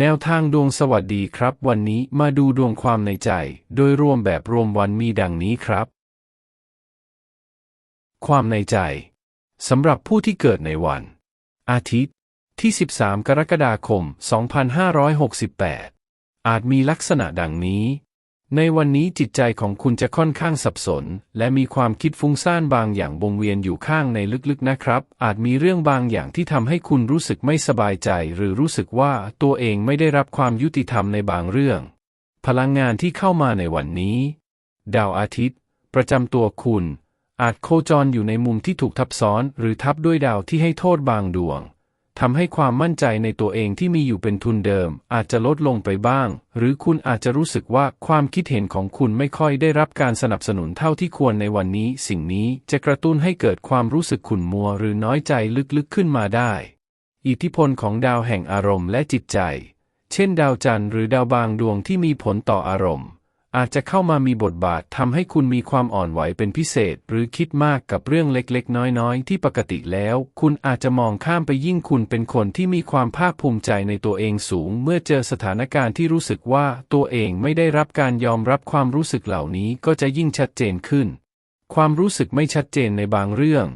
แนวทางดวงสวัสดีครับ วันนี้มาดูดวงความในใจ โดยรวมแบบรวมวันมีดังนี้ครับ ความในใจสำหรับผู้ที่เกิดในวัน อาทิตย์ ที่ 13 กรกฎาคม 2568 อาจมีลักษณะดังนี้ ในวันนี้จิตใจของคุณจะค่อนข้างสับสน และมีความคิดฟุ้งซ่านบางอย่างวงเวียนอยู่ข้างในลึกๆนะครับ อาจมีเรื่องบางอย่างที่ทำให้คุณรู้สึกไม่สบายใจ หรือรู้สึกว่าตัวเองไม่ได้รับความยุติธรรมในบางเรื่อง พลังงานที่เข้ามาในวันนี้ ดาวอาทิตย์ ประจำตัวคุณ อาจโคจรอยู่ในมุมที่ถูกทับซ้อน หรือทับด้วยดาวที่ให้โทษบางดวง ทำให้ความมั่นใจในตัวเองที่มีอยู่เป็นทุนเดิม อาจจะลดลงไปบ้าง หรือคุณอาจจะรู้สึกว่าความคิดเห็นของคุณไม่ค่อยได้รับการสนับสนุนเท่าที่ควรในวันนี้ สิ่งนี้จะกระตุ้นให้เกิดความรู้สึกขุ่นมัวหรือน้อยใจลึกๆขึ้นมาได้ อิทธิพลของดาวแห่งอารมณ์และจิตใจ เช่น ดาวจันทร์หรือดาวบางดวงที่มีผลต่ออารมณ์ อาจจะเข้ามามีบทบาททำให้คุณมีความอ่อนไหวเป็นพิเศษ หรือคิดมากกับเรื่องเล็กๆ น้อยๆ ที่ปกติแล้ว คุณอาจจะมองข้ามไปยิ่งคุณเป็นคนที่มีความภาคภูมิใจในตัวเองสูง เมื่อเจอสถานการณ์ที่รู้สึกว่าตัวเองไม่ได้รับการยอมรับความรู้สึกเหล่านี้ก็จะยิ่งชัดเจนขึ้น ความรู้สึกไม่ชัดเจนในบางเรื่อง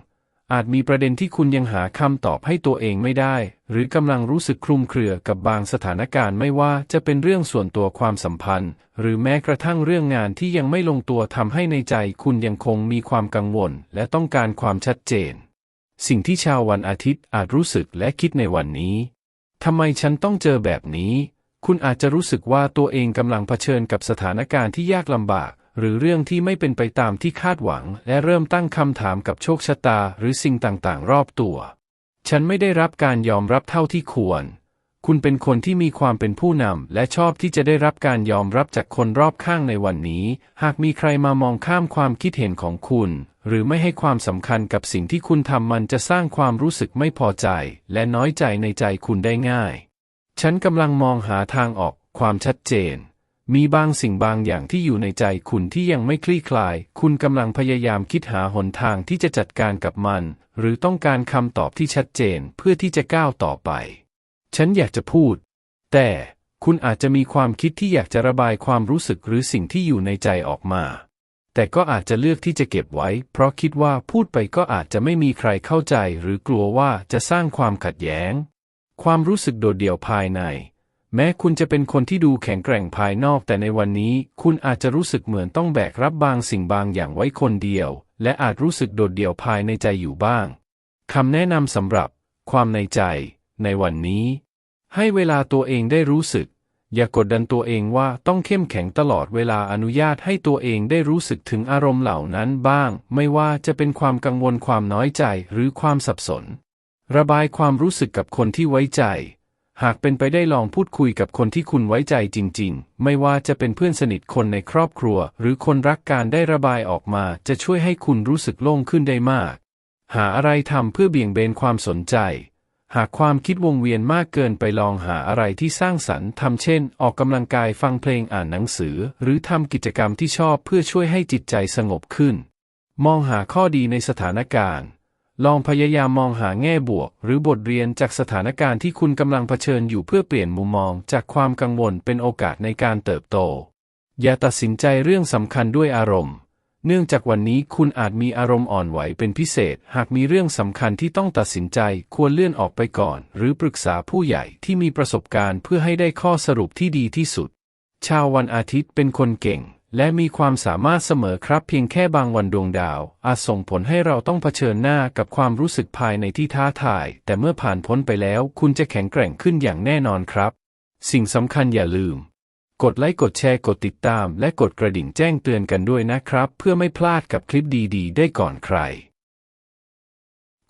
อาจมีประเด็นที่คุณยังหาคำตอบให้ตัวเองไม่ได้ หรือกำลังรู้สึกคลุมเครือกับบางสถานการณ์ไม่ว่าจะเป็นเรื่องส่วนตัวความสัมพันธ์ หรือแม้กระทั่งเรื่องงานที่ยังไม่ลงตัวทำให้ในใจคุณยังคงมีความกังวล และต้องการความชัดเจน สิ่งที่ชาววันอาทิตย์อาจรู้สึกและคิดในวันนี้ทำไมฉันต้องเจอแบบนี้ คุณอาจจะรู้สึกว่าตัวเองกำลังเผชิญกับสถานการณ์ที่ยากลำบาก หรือเรื่องที่ไม่เป็นไปตามที่คาดหวัง และเริ่มตั้งคำถามกับโชคชะตาหรือสิ่งต่างๆ รอบตัว ฉันไม่ได้รับการยอมรับเท่าที่ควร คุณเป็นคนที่มีความเป็นผู้นำและชอบที่จะได้รับการยอมรับจากคนรอบข้างในวันนี้ หากมีใครมามองข้ามความคิดเห็นของคุณ หรือไม่ให้ความสำคัญกับสิ่งที่คุณทำมันจะสร้างความรู้สึกไม่พอใจ และน้อยใจในใจคุณได้ง่าย ฉันกำลังมองหาทางออกความชัดเจน มีบางสิ่งบางอย่างที่อยู่ในใจคุณที่ยังไม่คลี่คลาย คุณกำลังพยายามคิดหาหนทางที่จะจัดการกับมัน หรือต้องการคำตอบที่ชัดเจนเพื่อที่จะก้าวต่อไป ฉันอยากจะพูด แต่คุณอาจจะมีความคิดที่อยากจะระบายความรู้สึกหรือสิ่งที่อยู่ในใจออกมา แต่ก็อาจจะเลือกที่จะเก็บไว้ เพราะคิดว่าพูดไปก็อาจจะไม่มีใครเข้าใจ หรือกลัวว่าจะสร้างความขัดแย้ง ความรู้สึกโดดเดี่ยวภายใน แม้คุณจะเป็นคนที่ดูแข็งแกร่งภายนอกแต่ในวันนี้ คุณอาจจะรู้สึกเหมือนต้องแบกรับบางสิ่งบางอย่างไว้คนเดียว และอาจรู้สึกโดดเดี่ยวภายในใจอยู่บ้างคำแนะนำสำหรับ ความในใจ ในวันนี้ ให้เวลาตัวเองได้รู้สึก อย่ากดดันตัวเองว่าต้องเข้มแข็งตลอดเวลาอนุญาตให้ตัวเองได้รู้สึกถึงอารมณ์เหล่านั้นบ้าง ไม่ว่าจะเป็นความกังวลความน้อยใจหรือความสับสน ระบายความรู้สึกกับคนที่ไว้ใจ หากเป็นไปได้ลองพูดคุยกับคนที่คุณไว้ใจจริง ๆ ไม่ว่าจะเป็นเพื่อนสนิทคนในครอบครัว หรือคนรักการได้ระบายออกมา จะช่วยให้คุณรู้สึกโล่งขึ้นได้มาก หาอะไรทำเพื่อเบี่ยงเบนความสนใจ หากความคิดวงเวียนมากเกินไปลองหาอะไรที่สร้างสรรค์ทำเช่น ออกกำลังกายฟังเพลงอ่านหนังสือ หรือทำกิจกรรมที่ชอบเพื่อช่วยให้จิตใจสงบขึ้น มองหาข้อดีในสถานการณ์ ลองพยายามมองหาแง่บวก หรือบทเรียนจากสถานการณ์ที่คุณกำลังเผชิญอยู่เพื่อเปลี่ยนมุมมองจากความกังวลเป็นโอกาสในการเติบโต อย่าตัดสินใจเรื่องสำคัญด้วยอารมณ์ เนื่องจากวันนี้คุณอาจมีอารมณ์อ่อนไหวเป็นพิเศษ หากมีเรื่องสำคัญที่ต้องตัดสินใจ ควรเลื่อนออกไปก่อน หรือปรึกษาผู้ใหญ่ที่มีประสบการณ์เพื่อให้ได้ข้อสรุปที่ดีที่สุด ชาววันอาทิตย์เป็นคนเก่ง และมีความสามารถเสมอครับเพียงแค่บางวันดวงดาว อาจส่งผลให้เราต้องเผชิญหน้ากับความรู้สึกภายในที่ท้าทาย แต่เมื่อผ่านพ้นไปแล้วคุณจะแข็งแกร่งขึ้นอย่างแน่นอนครับ สิ่งสำคัญอย่าลืม กดไลค์กดแชร์กดติดตาม และกดกระดิ่งแจ้งเตือนกันด้วยนะครับ เพื่อไม่พลาดกับคลิปดีๆ ได้ก่อนใคร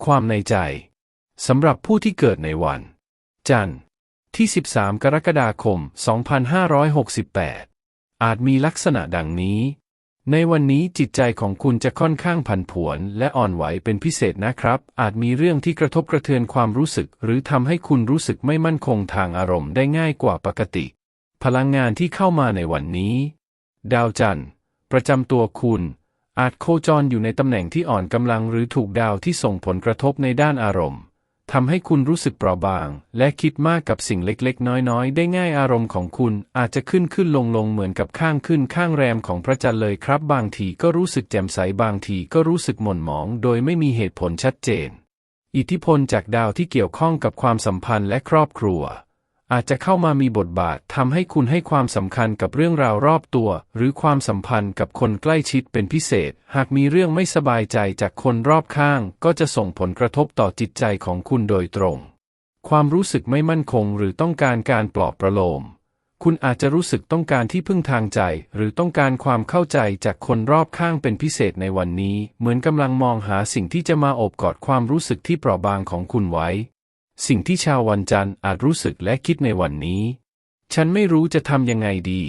ความในใจสำหรับผู้ที่เกิดในวัน จันทร์ที่ 13 กรกฎาคม 2568 อาจมีลักษณะดังนี้ ในวันนี้จิตใจของคุณจะค่อนข้างผันผวนและอ่อนไหวเป็นพิเศษนะครับ อาจมีเรื่องที่กระทบกระเทือนความรู้สึก หรือทำให้คุณรู้สึกไม่มั่นคงทางอารมณ์ได้ง่ายกว่าปกติ พลังงานที่เข้ามาในวันนี้ ดาวจันทร์ ประจำตัวคุณอาจโคจรอยู่ในตำแหน่งที่อ่อนกำลังหรือถูกดาวที่ส่งผลกระทบในด้านอารมณ์ ทำให้คุณรู้สึกเปราะบาง และคิดมากกับสิ่งเล็กๆ น้อยๆ ได้ง่ายอารมณ์ของคุณอาจจะขึ้นขึ้นลงลงเหมือนกับข้างขึ้นข้างแรมของพระจันทร์เลยครับ บางทีก็รู้สึกแจ่มใสบางทีก็รู้สึกหม่นหมอง โดยไม่มีเหตุผลชัดเจน อิทธิพลจากดาวที่เกี่ยวข้องกับความสัมพันธ์และครอบครัว อาจจะเข้ามามีบทบาททำให้คุณให้ความสำคัญกับเรื่องราวรอบตัว หรือความสัมพันธ์กับคนใกล้ชิดเป็นพิเศษ หากมีเรื่องไม่สบายใจจากคนรอบข้าง ก็จะส่งผลกระทบต่อจิตใจของคุณโดยตรง ความรู้สึกไม่มั่นคงหรือต้องการการปลอบประโลม คุณอาจจะรู้สึกต้องการที่พึ่งทางใจ หรือต้องการความเข้าใจจากคนรอบข้างเป็นพิเศษในวันนี้ เหมือนกำลังมองหาสิ่งที่จะมาอบกอดความรู้สึกที่เปราะบางของคุณไว้ สิ่งที่ชาววันจันทร์อาจรู้สึกและคิดในวันนี้ ฉันไม่รู้จะทำยังไงดี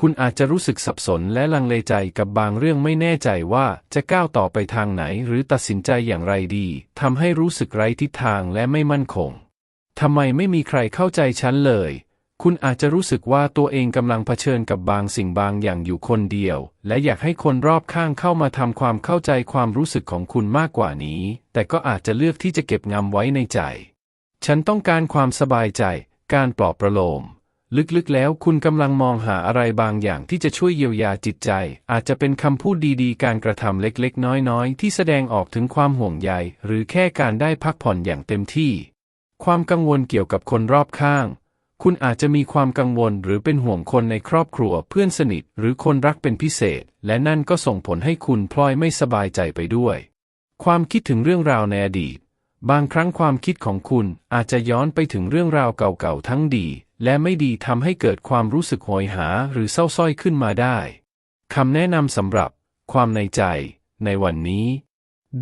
คุณอาจจะรู้สึกสับสนและลังเลใจกับบางเรื่องไม่แน่ใจว่าจะก้าวต่อไปทางไหนหรือตัดสินใจอย่างไรดีทำให้รู้สึกไร้ทิศทางและไม่มั่นคงทำไมไม่มีใครเข้าใจฉันเลย คุณอาจจะรู้สึกว่าตัวเองกำลังเผชิญกับบางสิ่งบางอย่างอยู่คนเดียว และอยากให้คนรอบข้างเข้ามาทำความเข้าใจความรู้สึกของคุณมากกว่านี้ แต่ก็อาจจะเลือกที่จะเก็บงำไว้ในใจ ฉันต้องการความสบายใจ การปลอบประโลม ลึกๆแล้วคุณกำลังมองหาอะไรบางอย่างที่จะช่วยเยียวยาจิตใจ อาจจะเป็นคำพูดดีๆ การกระทำเล็กๆ น้อยๆ ที่แสดงออกถึงความห่วงใย หรือแค่การได้พักผ่อนอย่างเต็มที่ ความกังวลเกี่ยวกับคนรอบข้าง คุณอาจจะมีความกังวลหรือเป็นห่วงคนในครอบครัว เพื่อนสนิท หรือคนรักเป็นพิเศษ และนั่นก็ส่งผลให้คุณพลอยไม่สบายใจไปด้วย ความคิดถึงเรื่องราวในอดีต บางครั้งความคิดของคุณอาจจะย้อนไปถึงเรื่องราวเก่าๆทั้งดี และไม่ดีทำให้เกิดความรู้สึกโหยหาหรือเศร้าส้อยขึ้นมาได้คำแนะนำสำหรับ ความในใจ ในวันนี้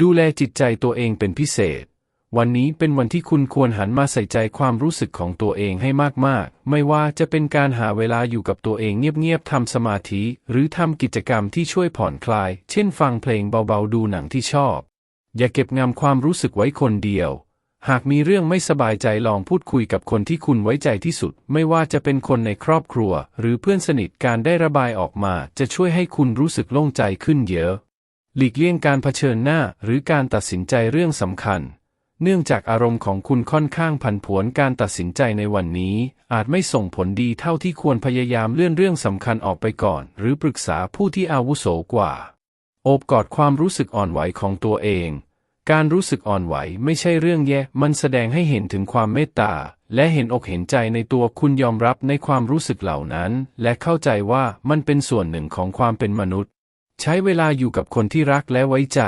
ดูแลจิตใจตัวเองเป็นพิเศษ วันนี้เป็นวันที่คุณควรหันมาใส่ใจความรู้สึกของตัวเองให้มากๆ ไม่ว่าจะเป็นการหาเวลาอยู่กับตัวเองเงียบๆทำสมาธิ หรือทำกิจกรรมที่ช่วยผ่อนคลาย เช่นฟังเพลงเบาๆดูหนังที่ชอบ อย่าเก็บงำความรู้สึกไว้คนเดียว หากมีเรื่องไม่สบายใจลองพูดคุยกับคนที่คุณไว้ใจที่สุด ไม่ว่าจะเป็นคนในครอบครัว หรือเพื่อนสนิทการได้ระบายออกมา จะช่วยให้คุณรู้สึกโล่งใจขึ้นเยอะ หลีกเลี่ยงการเผชิญหน้า หรือการตัดสินใจเรื่องสำคัญ เนื่องจากอารมณ์ของคุณค่อนข้างผันผวนการตัดสินใจในวันนี้ อาจไม่ส่งผลดีเท่าที่ควรพยายามเลื่อนเรื่องสำคัญออกไปก่อน หรือปรึกษาผู้ที่อาวุโสกว่า โอบกอดความรู้สึกอ่อนไหวของตัวเอง การรู้สึกอ่อนไหวไม่ใช่เรื่องแย่ มันแสดงให้เห็นถึงความเมตตา และเห็นอกเห็นใจในตัวคุณยอมรับในความรู้สึกเหล่านั้น และเข้าใจว่ามันเป็นส่วนหนึ่งของความเป็นมนุษย์ ใช้เวลาอยู่กับคนที่รักและไว้ใจ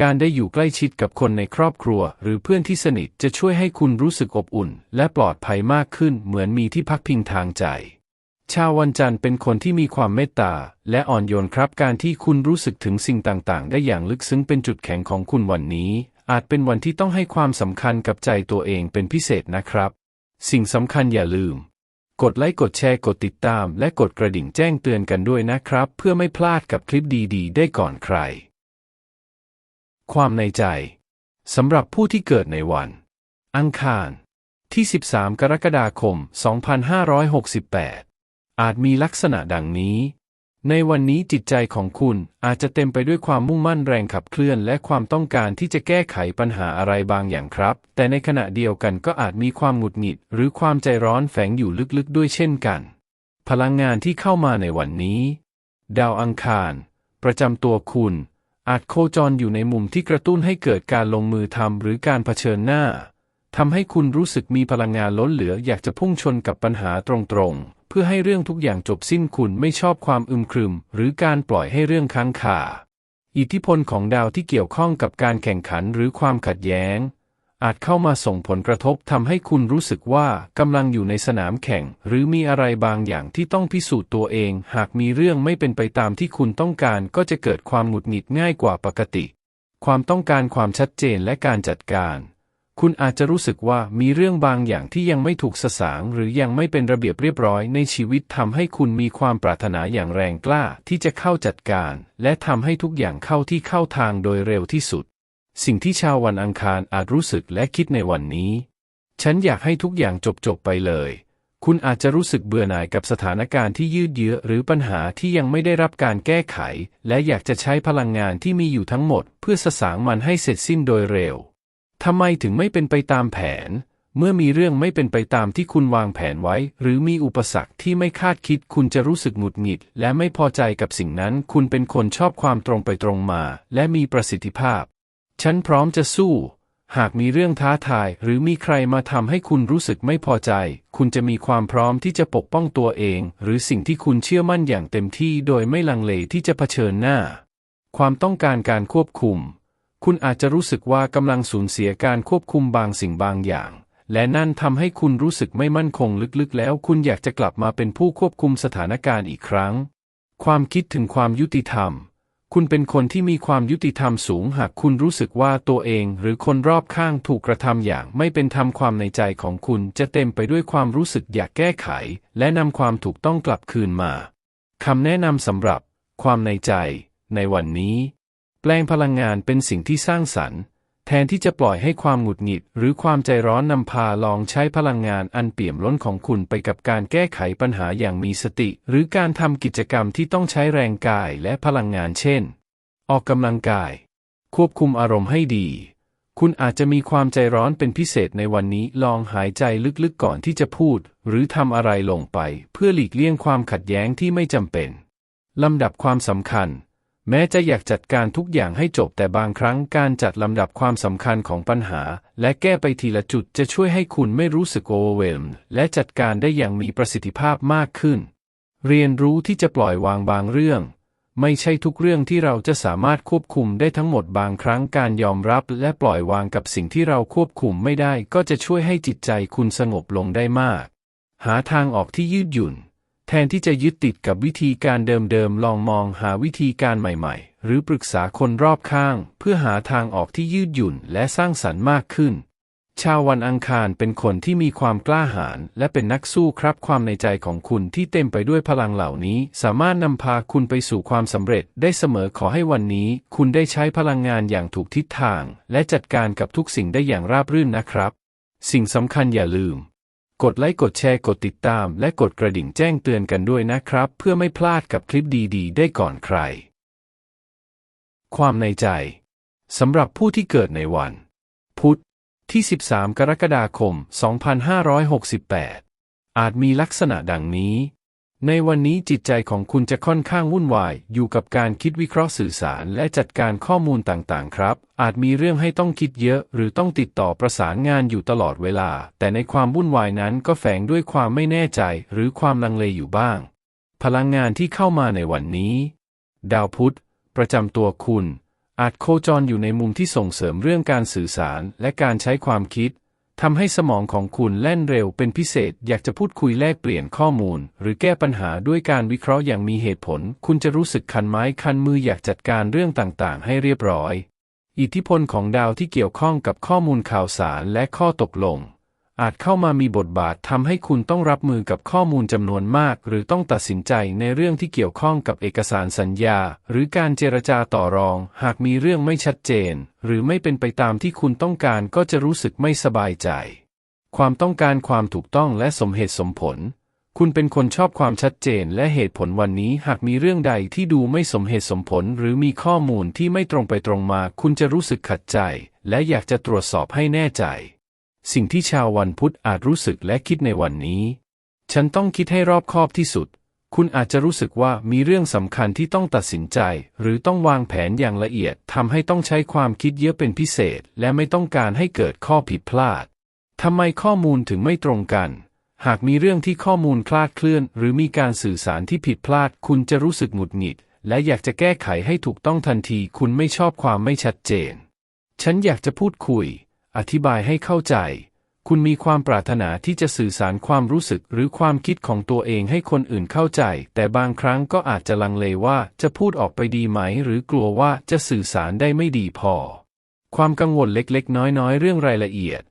การได้อยู่ใกล้ชิดกับคนในครอบครัว หรือเพื่อนที่สนิทจะช่วยให้คุณรู้สึกอบอุ่น และปลอดภัยมากขึ้น เหมือนมีที่พักพิงทางใจ ชาววันจันทร์เป็นคนที่มีความเมตตาและอ่อนโยนครับการที่คุณรู้สึกถึงสิ่งต่างๆ ได้อย่างลึกซึ้งเป็นจุดแข็งของคุณวันนี้ อาจเป็นวันที่ต้องให้ความสำคัญกับใจตัวเองเป็นพิเศษนะครับ สิ่งสำคัญอย่าลืม กดไลค์กดแชร์กดติดตาม และกดกระดิ่งแจ้งเตือนกันด้วยนะครับ เพื่อไม่พลาดกับคลิปดีๆ ได้ก่อนใคร ความในใจสำหรับผู้ที่เกิดในวัน อังคาร ที่ 13 กรกฎาคม 2568 อาจมีลักษณะดังนี้ ในวันนี้จิตใจของคุณอาจจะเต็มไปด้วยความมุ่งมั่นแรงขับเคลื่อนและความต้องการที่จะแก้ไขปัญหาอะไรบางอย่างครับ แต่ในขณะเดียวกันก็อาจมีความหงุดหงิด หรือความใจร้อนแฝงอยู่ลึกๆด้วยเช่นกัน พลังงานที่เข้ามาในวันนี้ ดาวอังคาร ประจำตัวคุณ อาจโคจรอยู่ในมุมที่กระตุ้นให้เกิดการลงมือทำหรือการเผชิญหน้าทำให้คุณรู้สึกมีพลังงานล้นเหลืออยากจะพุ่งชนกับปัญหาตรงๆ เพื่อให้เรื่องทุกอย่างจบสิ้นคุณไม่ชอบความอึมครึม หรือการปล่อยให้เรื่องค้างคาอิทธิพลของดาวที่เกี่ยวข้องกับการแข่งขันหรือความขัดแย้ง อาจเข้ามาส่งผลกระทบทำให้คุณรู้สึกว่ากำลังอยู่ในสนามแข่ง หรือมีอะไรบางอย่างที่ต้องพิสูจน์ตัวเอง หากมีเรื่องไม่เป็นไปตามที่คุณต้องการก็จะเกิดความหงุดหงิดง่ายกว่าปกติ ความต้องการความชัดเจนและการจัดการ คุณอาจจะรู้สึกว่ามีเรื่องบางอย่างที่ยังไม่ถูกสสางหรือยังไม่เป็นระเบียบเรียบร้อยในชีวิตทำให้คุณมีความปรารถนาอย่างแรงกล้าที่จะเข้าจัดการ และทำให้ทุกอย่างเข้าที่เข้าทางโดยเร็วที่สุด สิ่งที่ชาววันอังคารอาจรู้สึกและคิดในวันนี้ ฉันอยากให้ทุกอย่างจบจบไปเลย คุณอาจจะรู้สึกเบื่อหน่ายกับสถานการณ์ที่ยืดเยื้อหรือปัญหาที่ยังไม่ได้รับการแก้ไข และอยากจะใช้พลังงานที่มีอยู่ทั้งหมด เพื่อสสางมันให้เสร็จสิ้นโดยเร็ว ทำไมถึงไม่เป็นไปตามแผน เมื่อมีเรื่องไม่เป็นไปตามที่คุณวางแผนไว้ หรือมีอุปสรรคที่ไม่คาดคิดคุณจะรู้สึกหงุดหงิด และไม่พอใจกับสิ่งนั้น คุณเป็นคนชอบความตรงไปตรงมา และมีประสิทธิภาพ ฉันพร้อมจะสู้ หากมีเรื่องท้าทาย หรือมีใครมาทำให้คุณรู้สึกไม่พอใจ คุณจะมีความพร้อมที่จะปกป้องตัวเอง หรือสิ่งที่คุณเชื่อมั่นอย่างเต็มที่โดยไม่ลังเลที่จะเผชิญหน้า ความต้องการการควบคุม คุณอาจจะรู้สึกว่ากำลังสูญเสียการควบคุมบางสิ่งบางอย่าง และนั่นทำให้คุณรู้สึกไม่มั่นคงลึกๆ แล้วคุณอยากจะกลับมาเป็นผู้ควบคุมสถานการณ์อีกครั้ง ความคิดถึงความยุติธรรม คุณเป็นคนที่มีความยุติธรรมสูงหากคุณรู้สึกว่าตัวเองหรือคนรอบข้างถูกกระทำอย่างไม่เป็นธรรมความในใจของคุณจะเต็มไปด้วยความรู้สึกอยากแก้ไข และนำความถูกต้องกลับคืนมาคำแนะนำสำหรับ ความในใจ ในวันนี้ แปลงพลังงานเป็นสิ่งที่สร้างสรรค์ แทนที่จะปล่อยให้ความหงุดหงิด หรือความใจร้อนนำพาลองใช้พลังงานอันเปี่ยมล้นของคุณไปกับการแก้ไขปัญหาอย่างมีสติ หรือการทำกิจกรรมที่ต้องใช้แรงกายและพลังงานเช่น ออกกำลังกาย ควบคุมอารมณ์ให้ดี คุณอาจจะมีความใจร้อนเป็นพิเศษในวันนี้ลองหายใจลึกๆก่อนที่จะพูด หรือทำอะไรลงไป เพื่อหลีกเลี่ยงความขัดแย้งที่ไม่จำเป็นลำดับความสำคัญ แม้จะอยากจัดการทุกอย่างให้จบแต่บางครั้งการจัดลำดับความสำคัญของปัญหา และแก้ไปทีละจุดจะช่วยให้คุณไม่รู้สึกโอเวอร์เวลและจัดการได้อย่างมีประสิทธิภาพมากขึ้น เรียนรู้ที่จะปล่อยวางบางเรื่อง ไม่ใช่ทุกเรื่องที่เราจะสามารถควบคุมได้ทั้งหมดบางครั้งการยอมรับและปล่อยวางกับสิ่งที่เราควบคุมไม่ได้ก็จะช่วยให้จิตใจคุณสงบลงได้มาก หาทางออกที่ยืดหยุ่น แทนที่จะยึดติดกับวิธีการเดิมๆ ลองมองหาวิธีการใหม่ๆ หรือปรึกษาคนรอบข้าง เพื่อหาทางออกที่ยืดหยุ่นและสร้างสรรค์มากขึ้น ชาววันอังคารเป็นคนที่มีความกล้าหาญและเป็นนักสู้ครับความในใจของคุณที่เต็มไปด้วยพลังเหล่านี้ สามารถนำพาคุณไปสู่ความสำเร็จได้เสมอขอให้วันนี้ คุณได้ใช้พลังงานอย่างถูกทิศทาง และจัดการกับทุกสิ่งได้อย่างราบรื่นนะครับ สิ่งสำคัญอย่าลืม กดไลค์กดแชร์กดติดตาม และกดกระดิ่งแจ้งเตือนกันด้วยนะครับ เพื่อไม่พลาดกับคลิปดีๆ ได้ก่อนใคร ความในใจสำหรับผู้ที่เกิดในวัน พุธที่ 13 กรกฎาคม 2568 อาจมีลักษณะดังนี้ ในวันนี้จิตใจของคุณจะค่อนข้างวุ่นวาย อยู่กับการคิดวิเคราะห์สื่อสารและจัดการข้อมูลต่างๆ ครับ อาจมีเรื่องให้ต้องคิดเยอะ หรือต้องติดต่อประสานงานอยู่ตลอดเวลา แต่ในความวุ่นวายนั้นก็แฝงด้วยความไม่แน่ใจ หรือความลังเลอยู่บ้าง พลังงานที่เข้ามาในวันนี้ ดาวพุธ ประจำตัวคุณ อาจโคจรอยู่ในมุมที่ส่งเสริมเรื่องการสื่อสารและการใช้ความคิด ทำให้สมองของคุณแล่นเร็วเป็นพิเศษ อยากจะพูดคุยแลกเปลี่ยนข้อมูล หรือแก้ปัญหาด้วยการวิเคราะห์อย่างมีเหตุผล คุณจะรู้สึกคันไม้คันมืออยากจัดการเรื่องต่างๆ ให้เรียบร้อย อิทธิพลของดาวที่เกี่ยวข้องกับข้อมูลข่าวสารและข้อตกลง อาจเข้ามามีบทบาททำให้คุณต้องรับมือกับข้อมูลจำนวนมาก หรือต้องตัดสินใจในเรื่องที่เกี่ยวข้องกับเอกสารสัญญา หรือการเจรจาต่อรอง หากมีเรื่องไม่ชัดเจน หรือไม่เป็นไปตามที่คุณต้องการก็จะรู้สึกไม่สบายใจ ความต้องการความถูกต้องและสมเหตุสมผล คุณเป็นคนชอบความชัดเจนและเหตุผลวันนี้หากมีเรื่องใดที่ดูไม่สมเหตุสมผล หรือมีข้อมูลที่ไม่ตรงไปตรงมา คุณจะรู้สึกขัดใจ และอยากจะตรวจสอบให้แน่ใจ สิ่งที่ชาววันพุธอาจรู้สึกและคิดในวันนี้ ฉันต้องคิดให้รอบคอบที่สุด คุณอาจจะรู้สึกว่ามีเรื่องสำคัญที่ต้องตัดสินใจ หรือต้องวางแผนอย่างละเอียดทำให้ต้องใช้ความคิดเยอะเป็นพิเศษ และไม่ต้องการให้เกิดข้อผิดพลาดทำไมข้อมูลถึงไม่ตรงกัน หากมีเรื่องที่ข้อมูลคลาดเคลื่อน หรือมีการสื่อสารที่ผิดพลาด คุณจะรู้สึกหงุดหงิด และอยากจะแก้ไขให้ถูกต้องทันที คุณไม่ชอบความไม่ชัดเจน ฉันอยากจะพูดคุย อธิบายให้เข้าใจ คุณมีความปรารถนาที่จะสื่อสารความรู้สึกหรือความคิดของตัวเองให้คนอื่นเข้าใจ แต่บางครั้งก็อาจจะลังเลว่าจะพูดออกไปดีไหม หรือกลัวว่าจะสื่อสารได้ไม่ดีพอ ความกังวลเล็กๆ น้อยๆ เรื่องรายละเอียด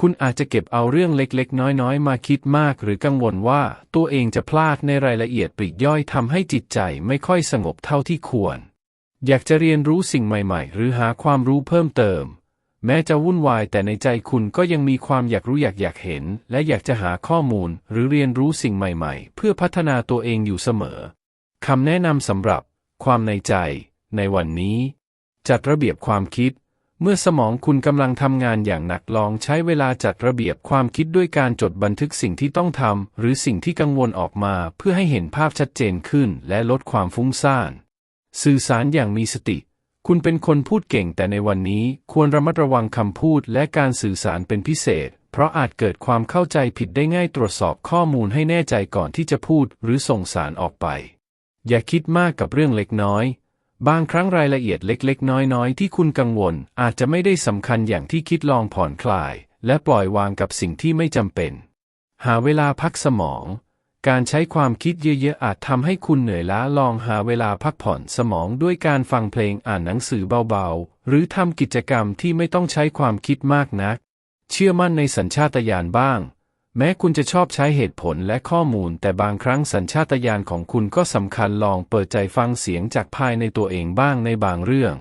คุณอาจจะเก็บเอาเรื่องเล็กๆ น้อยๆ มาคิดมาก หรือกังวลว่าตัวเองจะพลาดในรายละเอียดปลีกย่อยทำให้จิตใจไม่ค่อยสงบเท่าที่ควร อยากจะเรียนรู้สิ่งใหม่ ๆ หรือหาความรู้เพิ่มเติม แม้จะวุ่นวายแต่ในใจคุณก็ยังมีความอยากรู้อยากอยากเห็น และอยากจะหาข้อมูลหรือเรียนรู้สิ่งใหม่ๆ เพื่อพัฒนาตัวเองอยู่เสมอคำแนะนำสำหรับ ความในใจ ในวันนี้ จัดระเบียบความคิด เมื่อสมองคุณกำลังทำงานอย่างหนักลองใช้เวลาจัดระเบียบความคิดด้วยการจดบันทึกสิ่งที่ต้องทำหรือสิ่งที่กังวลออกมาเพื่อให้เห็นภาพชัดเจนขึ้น และลดความฟุ้งซ่านสื่อสารอย่างมีสติ คุณเป็นคนพูดเก่งแต่ในวันนี้ควรระมัดระวังคำพูดและการสื่อสารเป็นพิเศษ เพราะอาจเกิดความเข้าใจผิดได้ง่ายตรวจสอบข้อมูลให้แน่ใจก่อนที่จะพูดหรือส่งสารออกไป อย่าคิดมากกับเรื่องเล็กน้อย บางครั้งรายละเอียดเล็กๆ น้อยๆ ที่คุณกังวล อาจจะไม่ได้สำคัญอย่างที่คิดลองผ่อนคลาย และปล่อยวางกับสิ่งที่ไม่จำเป็น หาเวลาพักสมอง การใช้ความคิดเยอะๆอาจทำให้คุณเหนื่อยล้าลองหาเวลาพักผ่อนสมองด้วยการฟังเพลงอ่านหนังสือเบาๆ หรือทำกิจกรรมที่ไม่ต้องใช้ความคิดมากนัก เชื่อมั่นในสัญชาตญาณบ้าง แม้คุณจะชอบใช้เหตุผลและข้อมูล แต่บางครั้งสัญชาตญาณของคุณก็สำคัญลองเปิดใจฟังเสียงจากภายในตัวเองบ้างในบางเรื่อง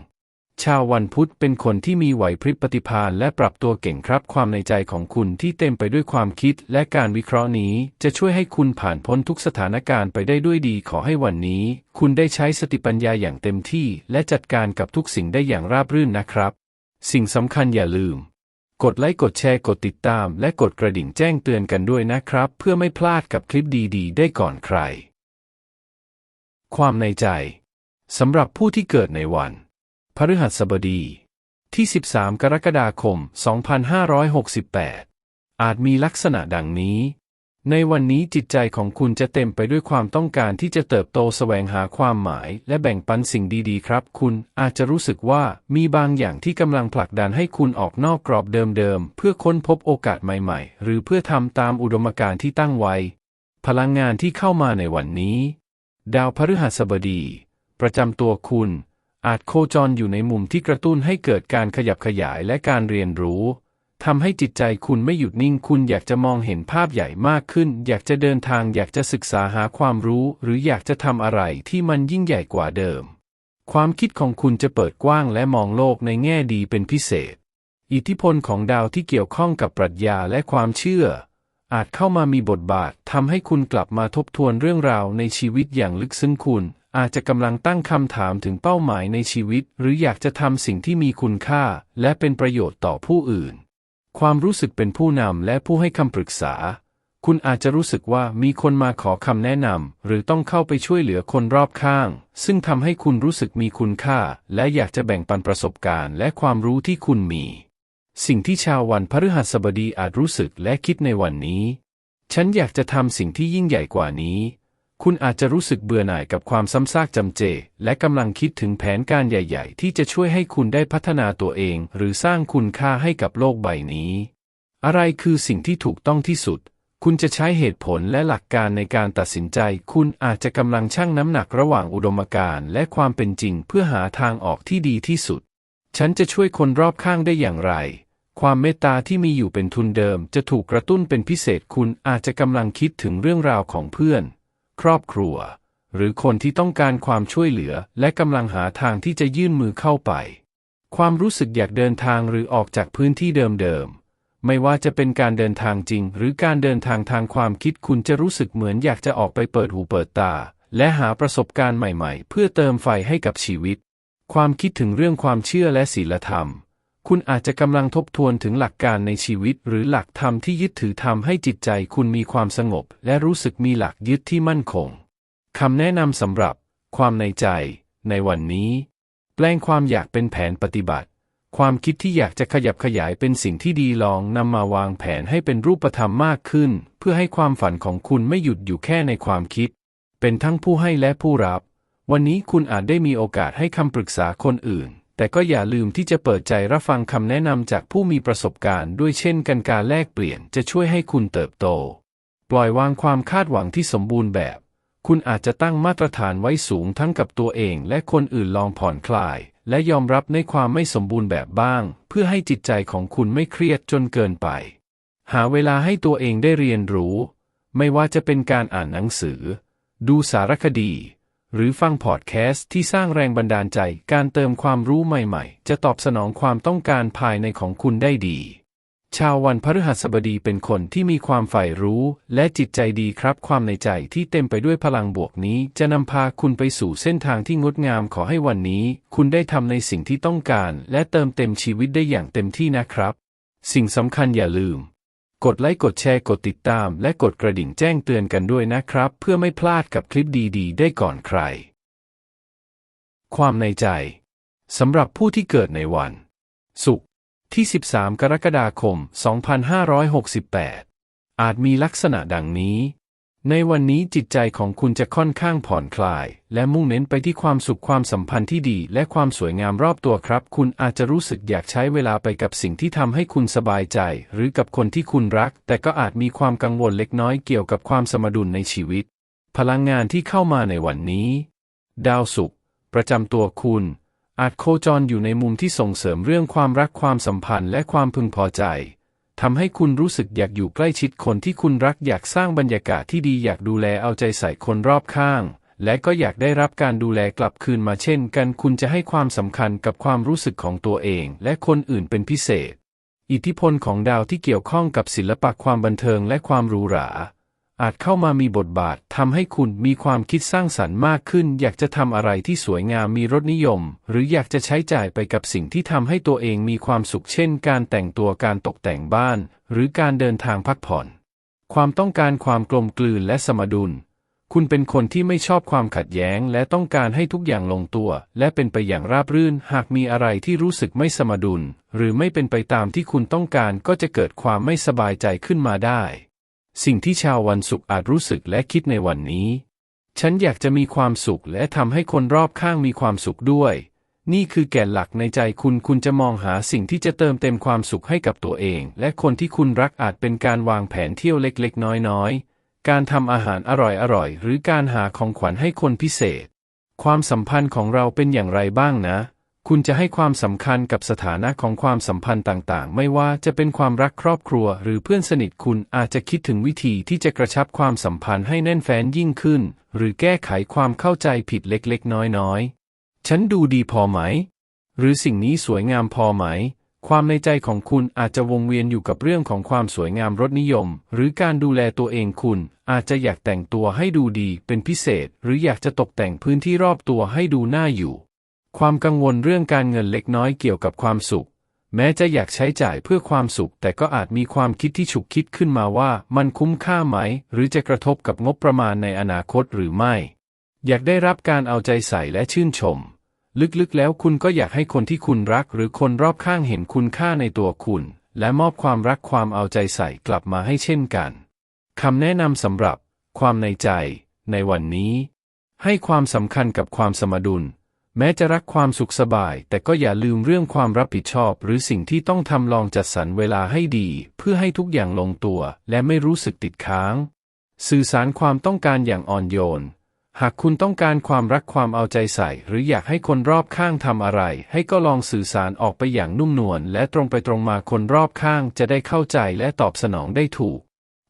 ชาววันพุธเป็นคนที่มีไหวพริบปฏิภาณและปรับตัวเก่งครับ ความในใจของคุณที่เต็มไปด้วยความคิดและการวิเคราะห์นี้ จะช่วยให้คุณผ่านพ้นทุกสถานการณ์ไปได้ด้วยดีขอให้วันนี้ คุณได้ใช้สติปัญญาอย่างเต็มที่ และจัดการกับทุกสิ่งได้อย่างราบรื่นนะครับ สิ่งสำคัญอย่าลืม กดไลค์กดแชร์กดติดตาม และกดกระดิ่งแจ้งเตือนกันด้วยนะครับ เพื่อไม่พลาดกับคลิปดีๆ ได้ก่อนใคร ความในใจสำหรับผู้ที่เกิดในวัน พฤหัสบดี ที่ 13 กรกฎาคม 2568 อาจมีลักษณะดังนี้ ในวันนี้จิตใจของคุณจะเต็มไปด้วยความต้องการที่จะเติบโตแสวงหาความหมาย และแบ่งปันสิ่งดีๆ ครับ คุณอาจจะรู้สึกว่ามีบางอย่างที่กำลังผลักดันให้คุณออกนอกกรอบเดิมๆ เพื่อค้นพบโอกาสใหม่ๆ หรือเพื่อทำตามอุดมการณ์ที่ตั้งไว้ พลังงานที่เข้ามาในวันนี้ ดาวพฤหัสบดี ประจำตัวคุณ อาจโคจรอยู่ในมุมที่กระตุ้นให้เกิดการขยับขยายและการเรียนรู้ทำให้จิตใจคุณไม่หยุดนิ่งคุณอยากจะมองเห็นภาพใหญ่มากขึ้น อยากจะเดินทางอยากจะศึกษาหาความรู้ หรืออยากจะทำอะไรที่มันยิ่งใหญ่กว่าเดิม ความคิดของคุณจะเปิดกว้างและมองโลกในแง่ดีเป็นพิเศษ อิทธิพลของดาวที่เกี่ยวข้องกับปรัชญาและความเชื่อ อาจเข้ามามีบทบาททำให้คุณกลับมาทบทวนเรื่องราวในชีวิตอย่างลึกซึ้งคุณ อาจจะกำลังตั้งคำถามถึงเป้าหมายในชีวิต หรืออยากจะทำสิ่งที่มีคุณค่า และเป็นประโยชน์ต่อผู้อื่น ความรู้สึกเป็นผู้นำและผู้ให้คำปรึกษา คุณอาจจะรู้สึกว่ามีคนมาขอคำแนะนำหรือต้องเข้าไปช่วยเหลือคนรอบข้าง ซึ่งทำให้คุณรู้สึกมีคุณค่า และอยากจะแบ่งปันประสบการณ์ และความรู้ที่คุณมี สิ่งที่ชาววันพฤหัสบดีอาจรู้สึกและคิดในวันนี้ ฉันอยากจะทำสิ่งที่ยิ่งใหญ่กว่านี้ คุณอาจจะรู้สึกเบื่อหน่ายกับความซ้ำซากจำเจ และกำลังคิดถึงแผนการใหญ่ ๆ ที่จะช่วยให้คุณได้พัฒนาตัวเอง หรือสร้างคุณค่าให้กับโลกใบนี้ อะไรคือสิ่งที่ถูกต้องที่สุด คุณจะใช้เหตุผลและหลักการในการตัดสินใจ คุณอาจจะกำลังชั่งน้ำหนักระหว่างอุดมการณ์และความเป็นจริงเพื่อหาทางออกที่ดีที่สุด ฉันจะช่วยคนรอบข้างได้อย่างไรความเมตตาที่มีอยู่เป็นทุนเดิมจะถูกกระตุ้นเป็นพิเศษคุณอาจจะกำลังคิดถึงเรื่องราวของเพื่อน ครอบครัว หรือคนที่ต้องการความช่วยเหลือ และกำลังหาทางที่จะยื่นมือเข้าไป ความรู้สึกอยากเดินทางหรือออกจากพื้นที่เดิมๆไม่ว่าจะเป็นการเดินทางจริง หรือการเดินทางทางความคิดคุณจะรู้สึกเหมือนอยากจะออกไปเปิดหูเปิดตา และหาประสบการณ์ใหม่ ๆ เพื่อเติมไฟให้กับชีวิต ความคิดถึงเรื่องความเชื่อและศีลธรรม คุณอาจจะกำลังทบทวนถึงหลักการในชีวิตหรือหลักธรรมที่ยึดถือทำให้จิตใจคุณมีความสงบ และรู้สึกมีหลักยึดที่มั่นคงคำแนะนำสำหรับ ความในใจ ในวันนี้ แปลงความอยากเป็นแผนปฏิบัติ ความคิดที่อยากจะขยับขยายเป็นสิ่งที่ดีลองนำมาวางแผนให้เป็นรูปธรรมมากขึ้น เพื่อให้ความฝันของคุณไม่หยุดอยู่แค่ในความคิด เป็นทั้งผู้ให้และผู้รับ วันนี้คุณอาจได้มีโอกาสให้คำปรึกษาคนอื่น แต่ก็อย่าลืมที่จะเปิดใจรับฟังคำแนะนำจากผู้มีประสบการณ์ด้วยเช่นกันการแลกเปลี่ยนจะช่วยให้คุณเติบโต ปล่อยวางความคาดหวังที่สมบูรณ์แบบ คุณอาจจะตั้งมาตรฐานไว้สูงทั้งกับตัวเอง และคนอื่นลองผ่อนคลาย และยอมรับในความไม่สมบูรณ์แบบบ้าง เพื่อให้จิตใจของคุณไม่เครียดจนเกินไป หาเวลาให้ตัวเองได้เรียนรู้ ไม่ว่าจะเป็นการอ่านหนังสือ ดูสารคดี หรือฟังพอดแคสต์ที่สร้างแรงบันดาลใจ การเติมความรู้ใหม่ๆ จะตอบสนองความต้องการภายในของคุณได้ดี ชาววันพฤหัสบดีเป็นคนที่มีความใฝ่รู้ และจิตใจดีครับ ความในใจที่เต็มไปด้วยพลังบวกนี้ จะนำพาคุณไปสู่เส้นทางที่งดงามขอให้วันนี้ คุณได้ทำในสิ่งที่ต้องการ และเติมเต็มชีวิตได้อย่างเต็มที่นะครับ สิ่งสำคัญอย่าลืม กดไลค์กดแชร์กดติดตาม และกดกระดิ่งแจ้งเตือนกันด้วยนะครับ เพื่อไม่พลาดกับคลิปดีๆ ได้ก่อนใคร ความในใจสำหรับผู้ที่เกิดในวัน ศุกร์ที่ 13 กรกฎาคม 2568 อาจมีลักษณะดังนี้ ในวันนี้จิตใจของคุณจะค่อนข้างผ่อนคลาย และมุ่งเน้นไปที่ความสุขความสัมพันธ์ที่ดี และความสวยงามรอบตัวครับ คุณอาจจะรู้สึกอยากใช้เวลาไปกับสิ่งที่ทำให้คุณสบายใจ หรือกับคนที่คุณรัก แต่ก็อาจมีความกังวลเล็กน้อยเกี่ยวกับความสมดุลในชีวิต พลังงานที่เข้ามาในวันนี้ ดาวศุกร์ประจำตัวคุณ อาจโคจรอยู่ในมุมที่ส่งเสริมเรื่องความรักความสัมพันธ์และความพึงพอใจ ทำให้คุณรู้สึกอยากอยู่ใกล้ชิดคนที่คุณรักอยากสร้างบรรยากาศที่ดีอยากดูแลเอาใจใส่คนรอบข้าง และก็อยากได้รับการดูแลกลับคืนมาเช่นกันคุณจะให้ความสำคัญกับความรู้สึกของตัวเอง และคนอื่นเป็นพิเศษ อิทธิพลของดาวที่เกี่ยวข้องกับศิลปะความบันเทิงและความหรูหรา อาจเข้ามามีบทบาททำให้คุณมีความคิดสร้างสรรค์มากขึ้น อยากจะทำอะไรที่สวยงามมีรสนิยม หรืออยากจะใช้จ่ายไปกับสิ่งที่ทำให้ตัวเองมีความสุขเช่น การแต่งตัวการตกแต่งบ้าน หรือการเดินทางพักผ่อน ความต้องการความกลมกลืนและสมดุล คุณเป็นคนที่ไม่ชอบความขัดแย้ง และต้องการให้ทุกอย่างลงตัว และเป็นไปอย่างราบรื่น หากมีอะไรที่รู้สึกไม่สมดุล หรือไม่เป็นไปตามที่คุณต้องการก็จะเกิดความไม่สบายใจขึ้นมาได้ สิ่งที่ชาววันศุกร์อาจรู้สึกและคิดในวันนี้ ฉันอยากจะมีความสุขและทำให้คนรอบข้างมีความสุขด้วย นี่คือแก่นหลักในใจคุณคุณจะมองหาสิ่งที่จะเติมเต็มความสุขให้กับตัวเอง และคนที่คุณรักอาจเป็นการวางแผนเที่ยวเล็กๆ น้อยๆ การทำอาหารอร่อยๆ หรือการหาของขวัญให้คนพิเศษ ความสัมพันธ์ของเราเป็นอย่างไรบ้างนะ คุณจะให้ความสำคัญกับสถานะของความสัมพันธ์ต่างๆ ไม่ว่าจะเป็นความรักครอบครัว หรือเพื่อนสนิทคุณอาจจะคิดถึงวิธีที่จะกระชับความสัมพันธ์ให้แน่นแฟ้นยิ่งขึ้น หรือแก้ไขความเข้าใจผิดเล็กๆ น้อยๆ ฉันดูดีพอไหม หรือสิ่งนี้สวยงามพอไหม ความในใจของคุณอาจจะวงเวียนอยู่กับเรื่องของความสวยงามรสนิยม หรือการดูแลตัวเองคุณ อาจจะอยากแต่งตัวให้ดูดีเป็นพิเศษ หรืออยากจะตกแต่งพื้นที่รอบตัวให้ดูน่าอยู่ ความกังวลเรื่องการเงินเล็กน้อยเกี่ยวกับความสุข แม้จะอยากใช้จ่ายเพื่อความสุข แต่ก็อาจมีความคิดที่ฉุกคิดขึ้นมาว่ามันคุ้มค่าไหม หรือจะกระทบกับงบประมาณในอนาคตหรือไม่ อยากได้รับการเอาใจใส่และชื่นชม ลึกๆแล้วคุณก็อยากให้คนที่คุณรัก หรือคนรอบข้างเห็นคุณค่าในตัวคุณ และมอบความรักความเอาใจใส่กลับมาให้เช่นกันคำแนะนำสำหรับ ความในใจ ในวันนี้ ให้ความสำคัญกับความสมดุล แม้จะรักความสุขสบาย แต่ก็อย่าลืมเรื่องความรับผิดชอบ หรือสิ่งที่ต้องทำลองจัดสรรเวลาให้ดี เพื่อให้ทุกอย่างลงตัว และไม่รู้สึกติดค้าง สื่อสารความต้องการอย่างอ่อนโยน หากคุณต้องการความรักความเอาใจใส่ หรืออยากให้คนรอบข้างทำอะไร ให้ก็ลองสื่อสารออกไปอย่างนุ่มนวลและตรงไปตรงมาคนรอบข้างจะได้เข้าใจและตอบสนองได้ถูก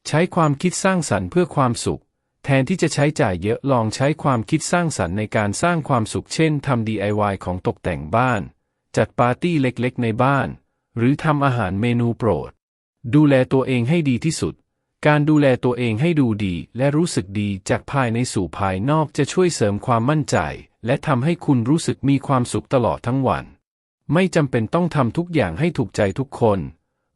ใช้ความคิดสร้างสรรค์เพื่อความสุข ทนที่จะใช้จ่ายเยอะลองใช้ความคิดสร้างสรรค์ในการสร้างความสุขเช่นทำ DIY ของตกแต่งบ้าน จัดปาร์ตี้เล็กๆ ในบ้าน หรือทำอาหารเมนูโปรด ดูแลตัวเองให้ดีที่สุด การดูแลตัวเองให้ดูดีและรู้สึกดีจากภายในสู่ภายนอกจะช่วยเสริมความมั่นใจ และทำให้คุณรู้สึกมีความสุขตลอดทั้งวัน ไม่จำเป็นต้องทำทุกอย่างให้ถูกใจทุกคน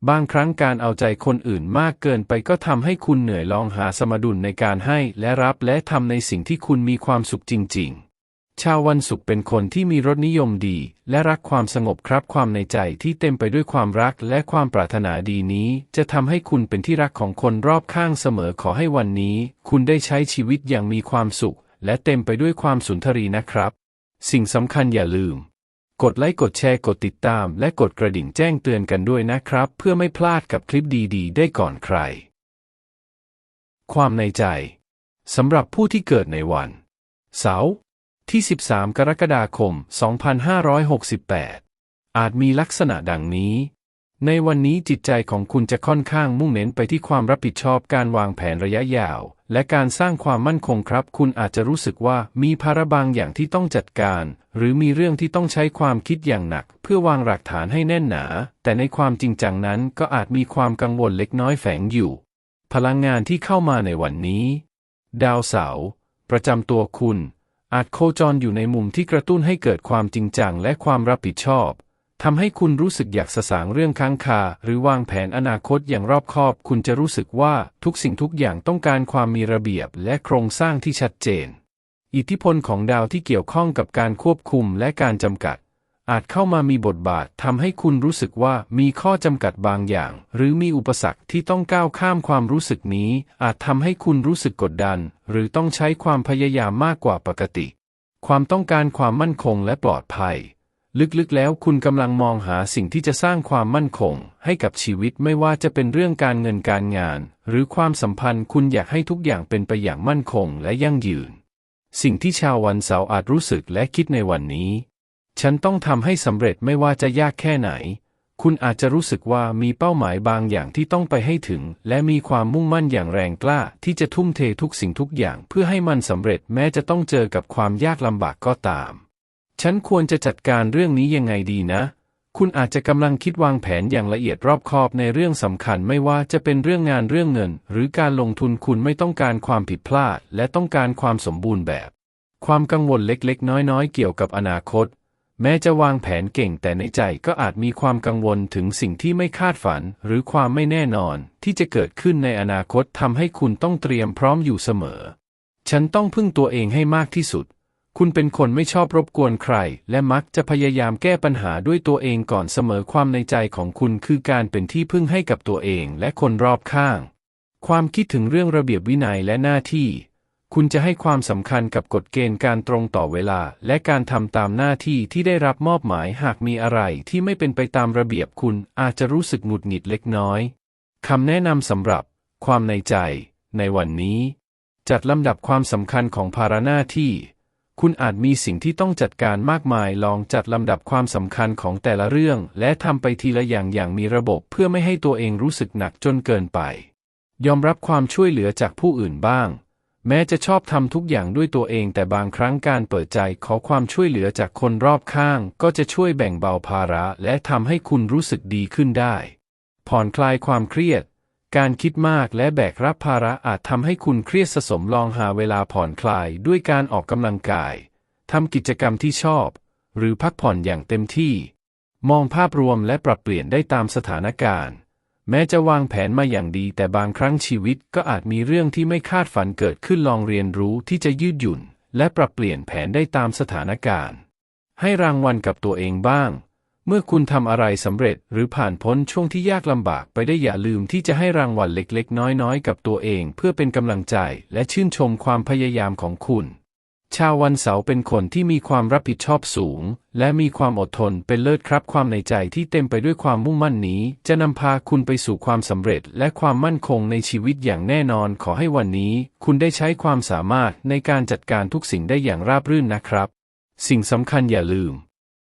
บางครั้งการเอาใจคนอื่นมากเกินไปก็ทำให้คุณเหนื่อยลองหาสมดุลในการให้และรับและทำในสิ่งที่คุณมีความสุขจริง ๆ ชาววันศุกร์เป็นคนที่มีรสนิยมดี และรักความสงบครับความในใจที่เต็มไปด้วยความรักและความปรารถนาดีนี้ จะทำให้คุณเป็นที่รักของคนรอบข้างเสมอขอให้วันนี้ คุณได้ใช้ชีวิตอย่างมีความสุข และเต็มไปด้วยความสุนทรีนะครับ สิ่งสำคัญอย่าลืม กดไลค์กดแชร์กดติดตาม และกดกระดิ่งแจ้งเตือนกันด้วยนะครับ เพื่อไม่พลาดกับคลิปดีๆ ได้ก่อนใคร ความในใจสำหรับผู้ที่เกิดในวัน เสาร์ที่ 13 กรกฎาคม 2568 อาจมีลักษณะดังนี้ ในวันนี้จิตใจของคุณจะค่อนข้างมุ่งเน้นไปที่ความรับผิดชอบการวางแผนระยะยาว และการสร้างความมั่นคงครับ คุณอาจจะรู้สึกว่ามีภาระบางอย่างที่ต้องจัดการ หรือมีเรื่องที่ต้องใช้ความคิดอย่างหนัก เพื่อวางหลักฐานให้แน่นหนา แต่ในความจริงจังนั้นก็อาจมีความกังวลเล็กน้อยแฝงอยู่ พลังงานที่เข้ามาในวันนี้ ดาวเสาร์ประจำตัวคุณ อาจโคจรอยู่ในมุมที่กระตุ้นให้เกิดความจริงจังและความรับผิดชอบ ทำให้คุณรู้สึกอยากสสางเรื่องค้างคา หรือวางแผนอนาคตอย่างรอบคอบ คุณจะรู้สึกว่าทุกสิ่งทุกอย่างต้องการความมีระเบียบและโครงสร้างที่ชัดเจน อิทธิพลของดาวที่เกี่ยวข้องกับการควบคุมและการจำกัด อาจเข้ามามีบทบาททำให้คุณรู้สึกว่ามีข้อจำกัดบางอย่าง หรือมีอุปสรรคที่ต้องก้าวข้ามความรู้สึกนี้ อาจทำให้คุณรู้สึกกดดัน หรือต้องใช้ความพยายามมากกว่าปกติ ความต้องการความมั่นคงและปลอดภัย ลึกๆแล้วคุณกำลังมองหาสิ่งที่จะสร้างความมั่นคง ให้กับชีวิตไม่ว่าจะเป็นเรื่องการเงินการงาน หรือความสัมพันธ์คุณอยากให้ทุกอย่างเป็นไปอย่างมั่นคงและยั่งยืน สิ่งที่ชาววันเสาร์อาจรู้สึกและคิดในวันนี้ ฉันต้องทำให้สำเร็จไม่ว่าจะยากแค่ไหน คุณอาจจะรู้สึกว่ามีเป้าหมายบางอย่างที่ต้องไปให้ถึง และมีความมุ่งมั่นอย่างแรงกล้าที่จะทุ่มเททุกสิ่งทุกอย่างเพื่อให้มันสำเร็จแม้จะต้องเจอกับความยากลำบากก็ตาม ฉันควรจะจัดการเรื่องนี้ยังไงดีนะ คุณอาจจะกำลังคิดวางแผนอย่างละเอียดรอบคอบในเรื่องสำคัญไม่ว่าจะเป็นเรื่องงานเรื่องเงิน หรือการลงทุนคุณไม่ต้องการความผิดพลาด และต้องการความสมบูรณ์แบบ ความกังวลเล็กๆ น้อยๆ เกี่ยวกับอนาคต แม้จะวางแผนเก่งแต่ในใจก็อาจมีความกังวลถึงสิ่งที่ไม่คาดฝัน หรือความไม่แน่นอน ที่จะเกิดขึ้นในอนาคตทำให้คุณต้องเตรียมพร้อมอยู่เสมอ ฉันต้องพึ่งตัวเองให้มากที่สุด คุณเป็นคนไม่ชอบรบกวนใคร และมักจะพยายามแก้ปัญหาด้วยตัวเองก่อนเสมอความในใจของคุณคือการเป็นที่พึ่งให้กับตัวเองและคนรอบข้าง ความคิดถึงเรื่องระเบียบวินัยและหน้าที่ คุณจะให้ความสำคัญกับกฎเกณฑ์การตรงต่อเวลา และการทำตามหน้าที่ที่ได้รับมอบหมายหากมีอะไรที่ไม่เป็นไปตามระเบียบคุณอาจจะรู้สึกหงุดหงิดเล็กน้อยคำแนะนำสำหรับ ความในใจ ในวันนี้ จัดลำดับความสำคัญของภาระหน้าที่ คุณอาจมีสิ่งที่ต้องจัดการมากมายลองจัดลำดับความสำคัญของแต่ละเรื่อง และทำไปทีละอย่างอย่างมีระบบเพื่อไม่ให้ตัวเองรู้สึกหนักจนเกินไป ยอมรับความช่วยเหลือจากผู้อื่นบ้าง แม้จะชอบทำทุกอย่างด้วยตัวเองแต่บางครั้งการเปิดใจขอความช่วยเหลือจากคนรอบข้าง ก็จะช่วยแบ่งเบาภาระ และทำให้คุณรู้สึกดีขึ้นได้ ผ่อนคลายความเครียด การคิดมากและแบกรับภาระอาจทำให้คุณเครียดสะสมลองหาเวลาผ่อนคลายด้วยการออกกำลังกายทำกิจกรรมที่ชอบ หรือพักผ่อนอย่างเต็มที่ มองภาพรวมและปรับเปลี่ยนได้ตามสถานการณ์ แม้จะวางแผนมาอย่างดีแต่บางครั้งชีวิตก็อาจมีเรื่องที่ไม่คาดฝันเกิดขึ้นลองเรียนรู้ที่จะยืดหยุ่น และปรับเปลี่ยนแผนได้ตามสถานการณ์ ให้รางวัลกับตัวเองบ้าง เมื่อคุณทำอะไรสำเร็จหรือผ่านพ้นช่วงที่ยากลำบากไปได้อย่าลืมที่จะให้รางวัลเล็กๆ น้อยๆ กับตัวเองเพื่อเป็นกำลังใจและชื่นชมความพยายามของคุณ ชาววันเสาร์เป็นคนที่มีความรับผิดชอบสูง และมีความอดทนเป็นเลิศครับความในใจที่เต็มไปด้วยความมุ่งมั่นนี้ จะนำพาคุณไปสู่ความสำเร็จและความมั่นคงในชีวิตอย่างแน่นอนขอให้วันนี้ คุณได้ใช้ความสามารถในการจัดการทุกสิ่งได้อย่างราบรื่นนะครับ สิ่งสำคัญอย่าลืม